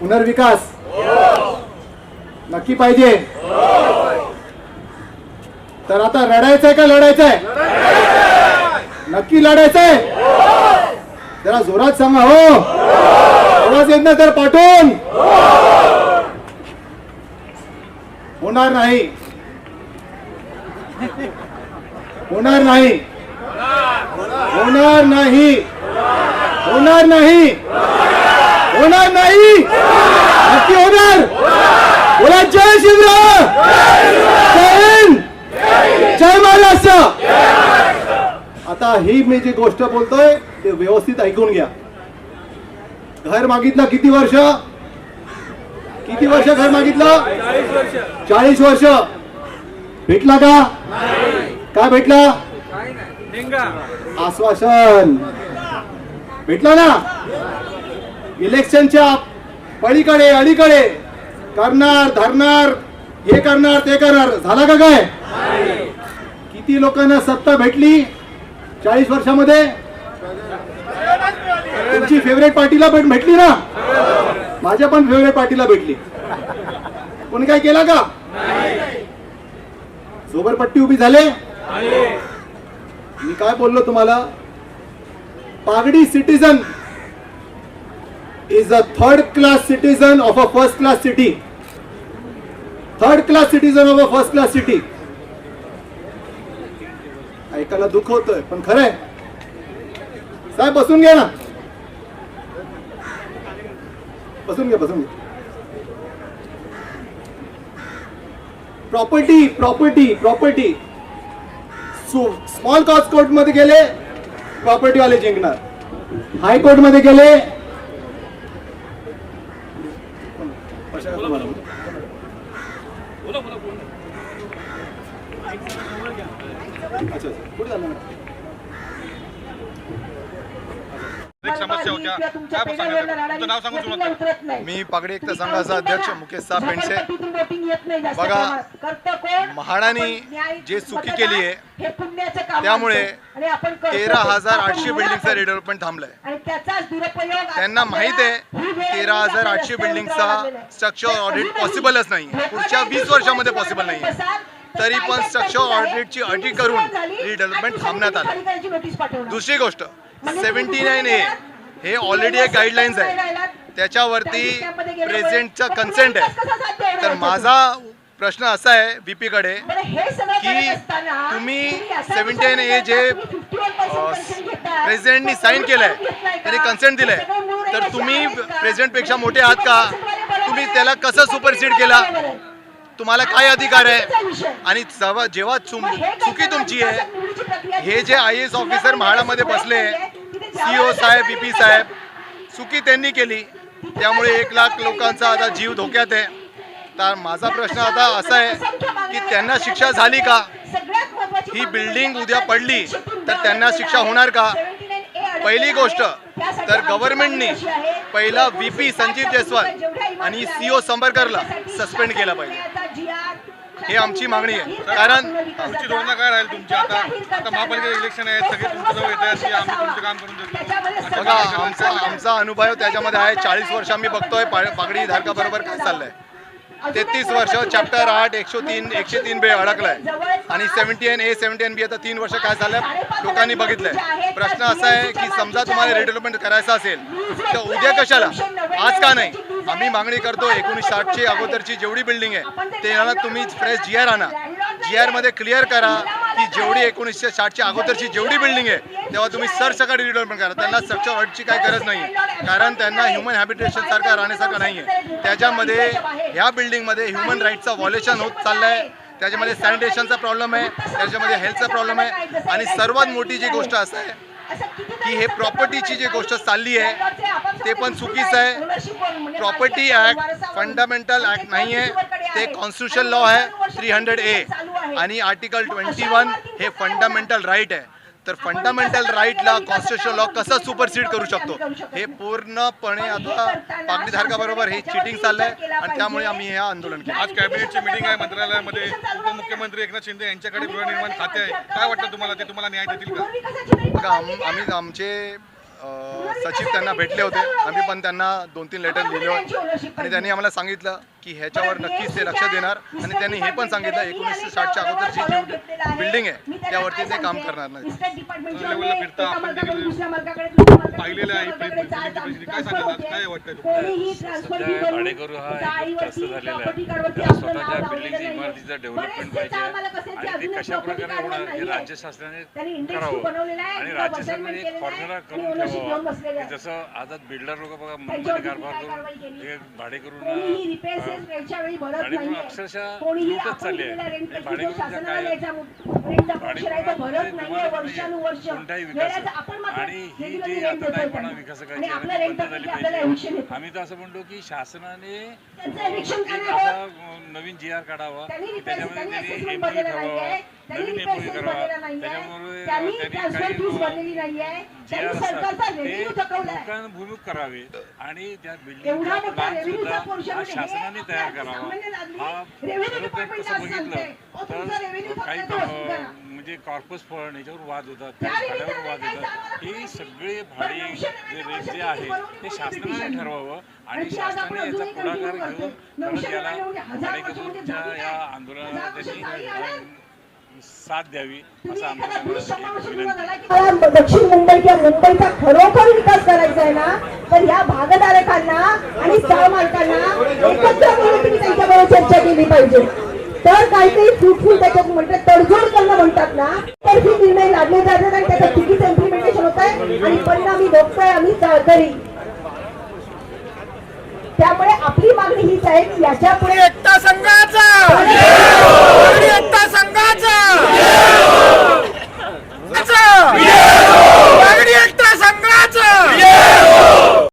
पुनर्विकास. नक्की पाहिजे. तर आता रडायचंय का लढायचंय? नक्की लढायचंय. जरा जोरात सांगा हो. आवाज येत ना तर पाठवून. होणार नाही. होणार नाही. होणार नाही. होणार नाही. होणार नाही. नक्की होणार. बोला जय शिवराय. जय हिंद. जय महाराष्ट्र. आता ही मी जी गोष्ट बोलतोय ते व्यवस्थित ऐकून घ्या. घर मागितलं किती वर्ष? किती वर्ष घर मागितलं? चाळीस वर्ष. भेटला का? काय भेटला? आश्वासन. भेटला ना? इलेक्शनच्या पलीकडे अलीकडे करणार धरणार हे करणार ते करणार. झाला का काय? किती लोकांना सत्ता भेटली चाळीस वर्षामध्ये? तुमची फेवरेट पार्टीला पण भेटली ना? माझ्या पण फेवरेट पार्टीला भेटली. कोणी काय केला का? झोबरपट्टी उभी झाले? मी काय बोललो तुम्हाला? Pagdi citizen is a third class citizen of a first class city third class citizen of a first class city ऐकायला दुःख होतंय पण खरंय साहेब बसून घ्या ना. बसून घ्या बसून घ्या. Property property property small cost कोर्टमध्ये गेले प्रॉपर्टीवाले जिंकणार. हायकोर्टमध्ये गेले समस्या होत्या. काय नाव. मी पागडी एकता संघाचा अध्यक्ष मुकेश साहेब पेंडसे बघा म्हाडानी जे चुकी केली आहे, त्यामुळे त्यामुळे तेरा हजार आठशे बिल्डिंगचं रिडेव्हलपमेंट थांबलंय. त्यांना माहीत आहे तेरा हजार आठशे बिल्डिंगचा स्ट्रक्चर ऑडिट पॉसिबलच नाही पुढच्या वीस वर्षामध्ये पॉसिबल नाही तरी पण स्ट्रक्चर ऑडिटची अटी करून रिडेव्हलपमेंट थांबण्यात आलं. दुसरी गोष्ट सेव्हन्टी नाईन ए हे ऑलरेडी एक गाईडलाईन्स आहे. त्याच्यावरती प्रेझेंटचा कन्सेंट आहे. तर माझा प्रश्न असा आहे बीपी कडे की तुम्ही 79 ए जे प्रेसिडेंटनी साईन केलंय. त्यांनी कन्सेंट दिलंय. तर तुम्ही प्रेसिडेंटपेक्षा मोठे आहात का? तुम्ही त्याला कसं सुपरसीड केला? तुम्हाला काय अधिकार आहे? आणि जेव्हा जेव्हा चुम- चुकी तुमची आहे हे जे आय एस ऑफिसर म्हाडामध्ये बसले सीओ साहेब बीपी साहेब चुकी त्यांनी केली. त्यामुळे एक लाख लोकांचा आता जीव धोक्यात आहे. तर माझा प्रश्न आता असा आहे की त्यांना शिक्षा झाली का? ही बिल्डिंग उद्या पडली तर त्यांना शिक्षा होणार का? पहिली गोष्ट तर गव्हर्नमेंटनी पहिला व्हीपी संजीव जयस्वाल आणि सीओ संबरकरला सस्पेंड केला पाहिजे. हे आमची मागणी आहे. कारण पुढची धोरणं काय राहील तुमची? आता आता महापालिका इलेक्शन आहे सगळे तुमच्या जवळ येत आहेत की आम्ही तुमचं काम करून देतो. बघा आमचा आमचा अनुभव त्याच्यामध्ये आहे. चाळीस वर्ष आम्ही बघतोय पागडी धारका बरोबर काय चाललंय? तेहतीस वर्ष चॅप्टर आठ एकशे तीन एकशे तीन बे अडकलाय. आणि seventy N A seventy N B आता तीन वर्ष काय झालं? लोकांनी बघितलंय. प्रश्न असा आहे की समजा तुम्हाला रिडेव्हलपमेंट करायचं असेल तर उद्या कशाला? आज का नाही? आम्ही मागणी करतो एकोणीस साठची अगोदरची जेवढी बिल्डिंग आहे ते तुम्ही फ्रेश जी आर आणा. जी आरमध्ये क्लिअर करा. की जेवढी एकोणीसशे साठची अगोदरची जेवढी बिल्डिंग आहे तेव्हा तुम्ही सरसकट रिडेव्हलपमेंट करा. त्यांना स्ट्रक्चर हटची काही गरज नाही कारण त्यांना ह्युमन हॅबिटेशन सारखा राहण्यासारखं नाही आहे त्याच्यामध्ये ह्या बिल्डिंगमध्ये ह्युमन राईटचा व्हॉलेशन होत चाललं आहे त्याच्यामध्ये सॅनिटेशनचा प्रॉब्लेम आहे. त्याच्यामध्ये हेल्थचा प्रॉब्लेम आहे. आणि सर्वात मोठी जी गोष्ट असं आहे की हे प्रॉपर्टीची जी गोष्ट चालली आहे ते पण चुकीचं आहे. प्रॉपर्टी ऍक्ट फंडामेंटल ऍक्ट नाही आहे ते कॉन्स्टिट्युशन लॉ आहे. थ्री हंड्रेड ए आणि आर्टिकल ट्वेंटी वन हे फंडामेंटल राईट आहे. तर फंडामेंटल राईटला कॉन्स्टिट्यूशन लॉ कसं सुपरसीड करू शकतो? हे पूर्णपणे आता पागडी धारकाबरोबर हे चिटिंग चाललंय आणि त्यामुळे आम्ही हे आंदोलन केलं. आज कॅबिनेटची मिटिंग आहे मंत्रालयामध्ये उपमुख्यमंत्री एकनाथ शिंदे यांच्याकडे गृहनिर्माण खाते आहे. काय वाटतं तुम्हाला? ते तुम्हाला न्याय देतील का? बघा आम- आम्ही आमचे सचिव त्यांना भेटले होते. आम्ही पण त्यांना दोन तीन लेटर लिहिले होते. आणि त्यांनी आम्हाला सांगितलं की ह्याच्यावर नक्कीच ते लक्ष देणार. आणि त्यांनी हे पण सांगितलं एकोणीसशे साठच्या अगोदरची जी बिल्डिंग आहे. त्यावरती ते काम करणार नाही हा स्वतःच्या इमारतीचं डेव्हलपमेंट पाहिजे आणि ते कशा प्रकारे होणार हे राज्य शासनाने करावं आणि राज्य शासनाने एक फॉर्म्युला करून जसं आता बिल्डर लोक बघा मुंबईत कारभार करून हे भाडेकरूंना भाडेकरून अक्षरशः लूटच चालली आहे. भाडेकरूंच्या काय कोणताही विकास आणि ही जी आता नाही पण विकासकाची बंद झाली पाहिजे. आम्ही तर असं म्हणतो की शासनाने नवीन जी आर काढावा. त्याच्यामध्ये त्यांनी एमओयू ठरवावा. नवीन एमओयू करावा त्याच्यामुळे त्यांनी काही जी आर लोकांभूमुख करावे आणि त्या बिल्डिंगचा शासनाने तयार करावा. हा बघितलं? तर काही म्हणजे कॉर्पस फंड याच्यावर वाद होतात त्या काही भाड्यावर वाद होतात हे? सगळे भाडे जे रेट जे आहे ते शासनाने ठरवावं आणि शासनाने याचा अजूनही पुढाकार घेऊन. परत याला म्हणजे भाडेकरूंच्या वर्षामध्ये या. अं, साथ द्यावी दक्षिण मुंबई किंवा मुंबईचा खरोखर विकास करायचा आहे ना तर या भागधारकांना आणि स्थळ मालकांना एकत्र बोलून तुम्ही त्यांच्याबरोबर चर्चा केली पाहिजे तर काहीतरी फ्रुटफुल त्याच्यात म्हणतात तडजोड करणं म्हणतात ना तर ही निर्णय लागले जातात आणि त्याचं चुकीचं इम्प्लिमेंटेशन होत आहे. आणि परिणामी बघतोय आम्ही तरी त्यामुळे आपली मागणी हीच आहे की याच्यापुढे एकटा संघाचा!